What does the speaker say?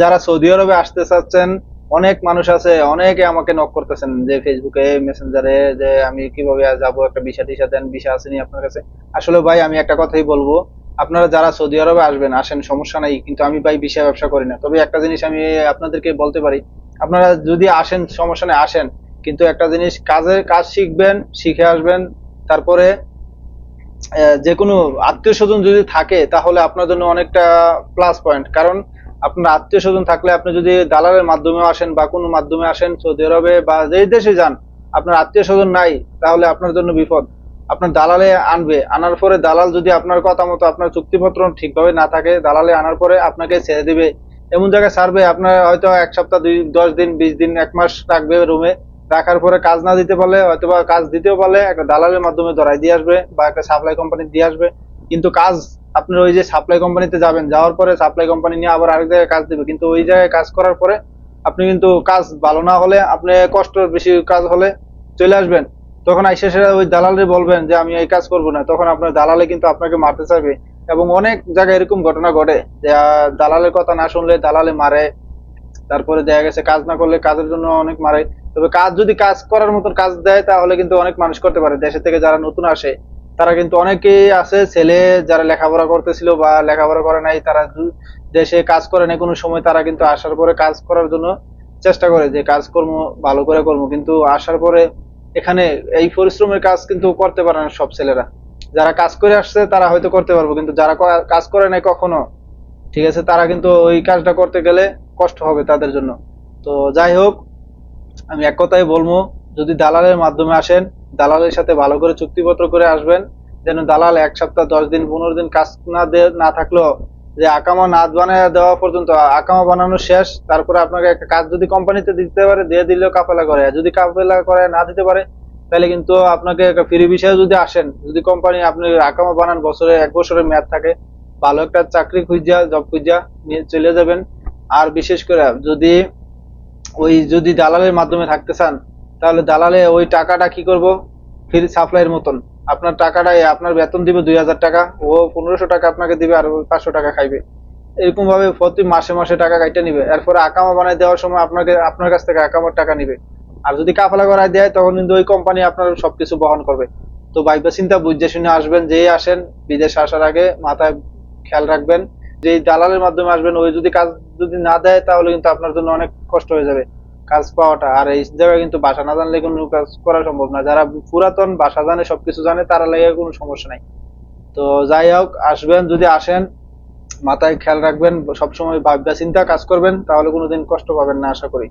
যারা সৌদি আরবে আসতে চাচ্ছেন, অনেক মানুষ আছে, অনেকে আমাকে নক করতেছেন যে ফেসবুকে মেসেঞ্জারে যে আমি কীভাবে যাব, একটা ভিসা টিসা দেন ভিসা আসেনি আপনার কাছে? আসলে ভাই, আমি একটা কথাই বলব, আপনারা যারা সৌদি আরবে আসবেন, আসেন, সমস্যা নাই, কিন্তু আমি ভাই ভিসা ব্যবসা করি না। তবে একটা জিনিস আমি আপনাদেরকে বলতে পারি, আপনারা যদি আসেন, সমস্যা নেই, আসেন, কিন্তু একটা জিনিস কাজের কাজ শিখবেন, শিখে আসবেন, তারপরে যে কোনো আত্মীয় স্বজন যদি থাকে, তাহলে আপনার জন্য অনেকটা প্লাস পয়েন্ট কারণ আপনার আত্মীয় স্বজন থাকলে আপনি যদি দালালের মাধ্যমে আসেন বা কোনো মাধ্যমে আসেন সৌদি আরবে বা যেই দেশে যান, আপনার আত্মীয় স্বজন নাই, তাহলে আপনার জন্য বিপদ। আপনার দালালে আনবে, আনার পরে দালাল যদি আপনার কথা মতো আপনার চুক্তিপত্র ঠিকভাবে না থাকে, দালালে আনার পরে আপনাকে ছেড়ে দিবে। এমন জায়গায় ছাড়বে, আপনার হয়তো এক সপ্তাহ, দুই, দশ দিন, বিশ দিন, এক মাস রাখবে রুমে। রাখার পরে কাজ না দিতে পারলে হয়তো বা কাজ দিতেও পারলে, একটা দালালের মাধ্যমে ধরাই দিয়ে আসবে বা একটা সাপ্লাই কোম্পানি দিয়ে আসবে। কিন্তু কাজ আপনার ওই যে সাপ্লাই কোম্পানিতে যাবেন, যাওয়ার পরে সাপ্লাই কোম্পানি নিয়ে আবার আরেক জায়গায় কাজ দিবে। কিন্তু ওই জায়গায় কাজ করার পরে আপনি কিন্তু কাজ ভালো না হলে, আপনি কষ্ট বেশি কাজ হলে চলে আসবেন। তখন আইসে সেটা ওই দালালে বলবেন যে, আমি এই কাজ করব না। তখন আপনার দালালে কিন্তু আপনাকে মারতে চাইবে। এবং অনেক জায়গায় এরকম ঘটনা ঘটে যে দালালের কথা না শুনলে দালালে মারে। তারপরে দেখা গেছে কাজ না করলে কাজের জন্য অনেক মারে। তবে কাজ যদি কাজ করার মতন কাজ দেয়, তাহলে কিন্তু অনেক মানুষ করতে পারে। দেশে থেকে যারা নতুন আসে তারা কিন্তু অনেকেই আছে, ছেলে যারা লেখাপড়া করতেছিল বা লেখাপড়া করে নাই, তারা দেশে কাজ করে নাই, কোনো সময় তারা কিন্তু আসার পরে কাজ করার জন্য চেষ্টা করে যে কাজকর্ম ভালো করে করব। কিন্তু আসার পরে এখানে এই পরিশ্রমের কাজ কিন্তু করতে পারে না সব ছেলেরা। যারা কাজ করে আসছে, তারা হয়তো করতে পারব, কিন্তু যারা কাজ করে নাই কখনো, ঠিক আছে, তারা কিন্তু ওই কাজটা করতে গেলে কষ্ট হবে তাদের জন্য। তো যাই হোক, আমি এক কথাই বলব, যদি দালালের মাধ্যমে আসেন দালালের সাথে ভালো করে চুক্তিপত্র করে আসবেন, যেন দালাল এক সপ্তাহ, দশ দিন, পনেরো দিন কাজ না না থাকলেও যে আকামা না বানায় দেওয়া পর্যন্ত আকামা বানানো শেষ, তারপরে আপনাকে একটা কাজ যদি কোম্পানিতে দিতে পারে, দিয়ে দিলেও কাফেলা করে। যদি কাফেলা করে, না দিতে পারে, তাহলে কিন্তু আপনাকে একটা ফ্রি বিষয়ে যদি আসেন, যদি কোম্পানি আপনি আকামা বানান, বছরে এক বছরের মেয়াদ থাকে, ভালো একটা চাকরি খুঁজা, জব খুঁজিয়া নিয়ে চলে যাবেন। আর বিশেষ করে যদি ওই যদি দালালের মাধ্যমে থাকতে চান তাহলে দালালে ওই টাকাটা কি করব? ফ্রি সাপ্লাইয়ের মতন। আপনার টাকাটা, আপনার বেতন দিবে দুই হাজার টাকা, ও পনেরোশো টাকা আপনাকে দিবে আর পাঁচশো টাকা খাইবে। এরকম ভাবে প্রতি মাসে মাসে টাকা কাইটা নিবে। এরপরে আকামা বানাই দেওয়ার সময় আপনাকে, আপনার কাছ থেকে আকামার টাকা নিবে। আর যদি কাফালা করায় দেয়, তখন কিন্তু ওই কোম্পানি আপনার সবকিছু বহন করবে। তো ভাইবা চিন্তা বুঝে শুনে আসবেন, যেই আসেন, বিদেশে আসার আগে মাথায় খেয়াল রাখবেন যে দালালের মাধ্যমে আসবেন, ওই যদি কাজ যদি না দেয়, তাহলে কিন্তু আপনার জন্য অনেক কষ্ট হয়ে যাবে। কাজ পাওয়াটা। আর এই জায়গায় কিন্তু বাসা না জানলে কোনো কাজ করা সম্ভব না। যারা পুরাতন বাসা জানে, সবকিছু জানে, তারা লাগে কোনো সমস্যা নাই। তো যাই হোক, আসবেন, যদি আসেন, মাথায় খেয়াল রাখবেন, সবসময় ভাবনা চিন্তা কাজ করবেন, তাহলে কোনোদিন কষ্ট পাবেন না, আশা করি।